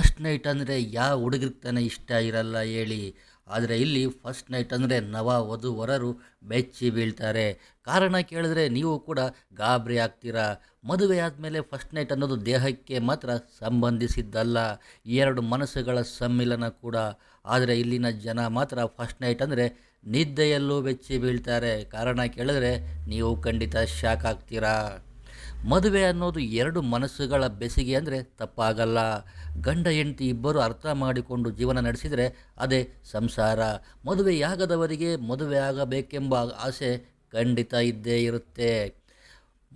First night ಅಂದರೆ ಯಾವ ಹುಡುಗರಿಗೆ ತಾನೇ ಇಷ್ಟ ಇರಲ್ಲ ಹೇಳಿ. ಆದರೆ ಇಲ್ಲಿ ಫಸ್ಟ್ ನೈಟ್ ಅಂದರೆ ನವ ವಧು ವರರು ಬೆಚ್ಚಿ ಬೀಳ್ತಾರೆ. ಕಾರಣ ಕೇಳಿದ್ರೆ ನೀವು ಕೂಡ ಗಾಬರಿ ಆಗ್ತೀರಾ? ಮದುವೆ ಆದಮೇಲೆ ಫಸ್ಟ್ ನೈಟ್ ಅನ್ನೋದು ದೇಹಕ್ಕೆ ಮಾತ್ರ ಸಂಬಂಧಿಸಿದ್ದಲ್ಲ. ಎರಡು ಮನಸ್ಸುಗಳ ಸಮ್ಮಿಲನ ಕೂಡ. ಆದರೆ ಇಲ್ಲಿನ ಜನ ಮಾತ್ರ ಫಸ್ಟ್ ನೈಟ್ ಅಂದರೆ ನಿದ್ದೆಯಲ್ಲೂ ಬೆಚ್ಚಿ ಬೀಳ್ತಾರೆ. ಕಾರಣ ಕೇಳಿದ್ರೆ ನೀವು ಖಂಡಿತ ಶಾಕ್ ಆಗ್ತೀರಾ? ಮದುವೆ ಅನ್ನೋದು ಎರಡು ಮನಸ್ಸುಗಳ ಬೆಸಿಗೆ ಅಂದರೆ ತಪ್ಪಾಗಲ್ಲ. ಗಂಡ, ಹೆಂಡತಿ ಇಬ್ಬರು ಅರ್ಥ ಮಾಡಿಕೊಂಡು ಜೀವನ ನಡೆಸಿದರೆ ಅದೇ ಸಂಸಾರ. ಮದುವೆಯಾಗದವರಿಗೆ ಮದುವೆ ಆಗಬೇಕೆಂಬ ಆಸೆ ಖಂಡಿತ ಇದ್ದೇ ಇರುತ್ತೆ.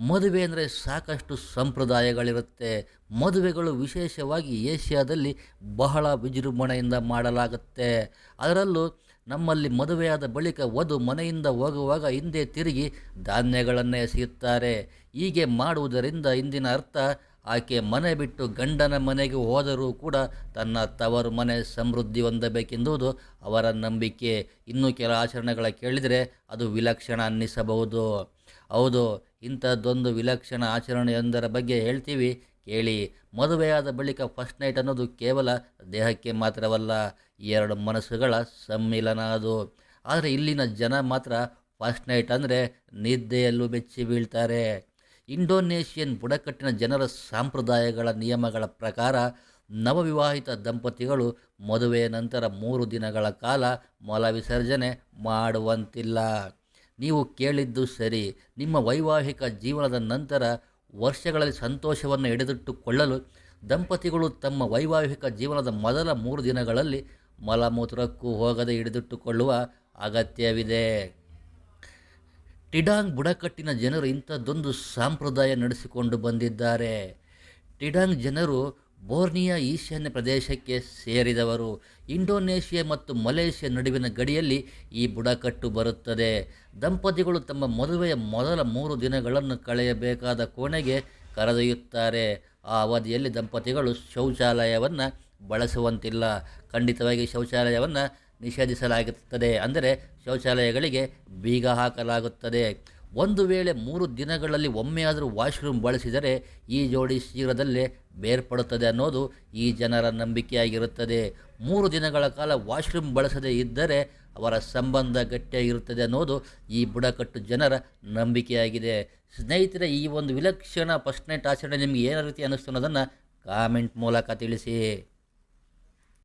ಮದುವೆ ಅಂದರೆ ಸಾಕಷ್ಟು ಸಂಪ್ರದಾಯಗಳಿರುತ್ತೆ. ಮದುವೆಗಳು ವಿಶೇಷವಾಗಿ ಏಷ್ಯಾದಲ್ಲಿ ಬಹಳ ವಿಜೃಂಭಣೆಯಿಂದ ಮಾಡಲಾಗುತ್ತೆ. ಅದರಲ್ಲೂ ನಮ್ಮಲ್ಲಿ ಮದುವೆಯಾದ ಬಳಿಕ ವಧು ಮನೆಯಿಂದ ಹೋಗುವಾಗ ಹಿಂದೆ ತಿರುಗಿ ಧಾನ್ಯಗಳನ್ನು ಎಸೆಯುತ್ತಾರೆ. ಹೀಗೆ ಮಾಡುವುದರಿಂದ ಇಂದಿನ ಅರ್ಥ, ಆಕೆ ಮನೆ ಬಿಟ್ಟು ಗಂಡನ ಮನೆಗೆ ಹೋದರೂ ಕೂಡ ತನ್ನ ತವರು ಮನೆ ಸಮೃದ್ಧಿ ಹೊಂದಬೇಕೆಂಬುದು ಅವರ ನಂಬಿಕೆ. ಇನ್ನು ಕೆಲ ಆಚರಣೆಗಳ ಕೇಳಿದರೆ ಅದು ವಿಲಕ್ಷಣ ಅನ್ನಿಸಬಹುದು. ಹೌದು, ಇಂಥದ್ದೊಂದು ವಿಲಕ್ಷಣ ಆಚರಣೆಯೊಂದರ ಬಗ್ಗೆ ಹೇಳ್ತೀವಿ. ಕೇಳಿ ಮದುವೆಯಾದ ಬಳಿಕ ಫಸ್ಟ್ ನೈಟ್ ಅನ್ನೋದು ಕೇವಲ ದೇಹಕ್ಕೆ ಮಾತ್ರವಲ್ಲ, ಎರಡು ಮನಸ್ಸುಗಳ ಸಮ್ಮಿಲನ ಅದು. ಆದರೆ ಇಲ್ಲಿನ ಜನ ಮಾತ್ರ ಫಸ್ಟ್ ನೈಟ್ ಅಂದರೆ ನಿದ್ದೆಯಲ್ಲೂ ಬೆಚ್ಚಿ ಬೀಳ್ತಾರೆ. ಇಂಡೋನೇಷಿಯನ್ ಬುಡಕಟ್ಟಿನ ಜನರ ಸಾಂಪ್ರದಾಯಗಳ ನಿಯಮಗಳ ಪ್ರಕಾರ ನವವಿವಾಹಿತ ದಂಪತಿಗಳು ಮದುವೆಯ ನಂತರ ಮೂರು ದಿನಗಳ ಕಾಲ ಮೊಲ ವಿಸರ್ಜನೆ ಮಾಡುವಂತಿಲ್ಲ. ನೀವು ಕೇಳಿದ್ದು ಸರಿ. ನಿಮ್ಮ ವೈವಾಹಿಕ ಜೀವನದ ನಂತರ ವರ್ಷಗಳಲ್ಲಿ ಸಂತೋಷವನ್ನು ಹಿಡಿದಿಟ್ಟುಕೊಳ್ಳಲು ದಂಪತಿಗಳು ತಮ್ಮ ವೈವಾಹಿಕ ಜೀವನದ ಮೊದಲ ಮೂರು ದಿನಗಳಲ್ಲಿ ಮಲಮೂತ್ರಕ್ಕೂ ಹೋಗದೆ ಹಿಡಿದಿಟ್ಟುಕೊಳ್ಳುವ ಅಗತ್ಯವಿದೆ. ಟಿಡಾಂಗ್ ಬುಡಕಟ್ಟಿನ ಜನರು ಇಂಥದ್ದೊಂದು ಸಂಪ್ರದಾಯ ನಡೆಸಿಕೊಂಡು ಬಂದಿದ್ದಾರೆ. ಟಿಡಾಂಗ್ ಜನರು ಬೋರ್ನಿಯಾ ಈಶಾನ್ಯ ಪ್ರದೇಶಕ್ಕೆ ಸೇರಿದವರು ಇಂಡೋನೇಷ್ಯಾ ಮತ್ತು ಮಲೇಷ್ಯಾ ನಡುವಿನ ಗಡಿಯಲ್ಲಿ ಈ ಬುಡಕಟ್ಟು ಬರುತ್ತದೆ. ದಂಪತಿಗಳು ತಮ್ಮ ಮದುವೆಯ ಮೊದಲ ಮೂರು ದಿನಗಳನ್ನು ಕಳೆಯಬೇಕಾದ ಕೋಣೆಗೆ ಕರೆದೊಯ್ಯುತ್ತಾರೆ. ಆ ಅವಧಿಯಲ್ಲಿ ದಂಪತಿಗಳು ಶೌಚಾಲಯವನ್ನು ಬಳಸುವಂತಿಲ್ಲ. ಖಂಡಿತವಾಗಿ ಶೌಚಾಲಯವನ್ನು ನಿಷೇಧಿಸಲಾಗುತ್ತದೆ. ಅಂದರೆ ಶೌಚಾಲಯಗಳಿಗೆ ಬೀಗ ಹಾಕಲಾಗುತ್ತದೆ. ಒಂದು ವೇಳೆ ಮೂರು ದಿನಗಳಲ್ಲಿ ಒಮ್ಮೆಯಾದರೂ ವಾಶ್ರೂಮ್ ಬಳಸಿದರೆ ಈ ಜೋಡಿ ಶೀಘ್ರದಲ್ಲೇ ಬೇರ್ಪಡುತ್ತದೆ ಅನ್ನೋದು ಈ ಜನರ ನಂಬಿಕೆಯಾಗಿರುತ್ತದೆ. ಮೂರು ದಿನಗಳ ಕಾಲ ವಾಶ್ರೂಮ್ ಬಳಸದೇ ಇದ್ದರೆ ಅವರ ಸಂಬಂಧ ಗಟ್ಟಿಯಾಗಿರುತ್ತದೆ ಅನ್ನೋದು ಈ ಬುಡಕಟ್ಟು ಜನರ ನಂಬಿಕೆಯಾಗಿದೆ. ಸ್ನೇಹಿತರೆ, ಈ ಒಂದು ವಿಲಕ್ಷಣ ಫಸ್ಟ್ ನೈಟ್ ಆಚರಣೆ ನಿಮಗೆ ಏನೋ ರೀತಿ ಅನ್ನಿಸ್ತು ಅನ್ನೋದನ್ನು ಕಾಮೆಂಟ್ ಮೂಲಕ ತಿಳಿಸಿ.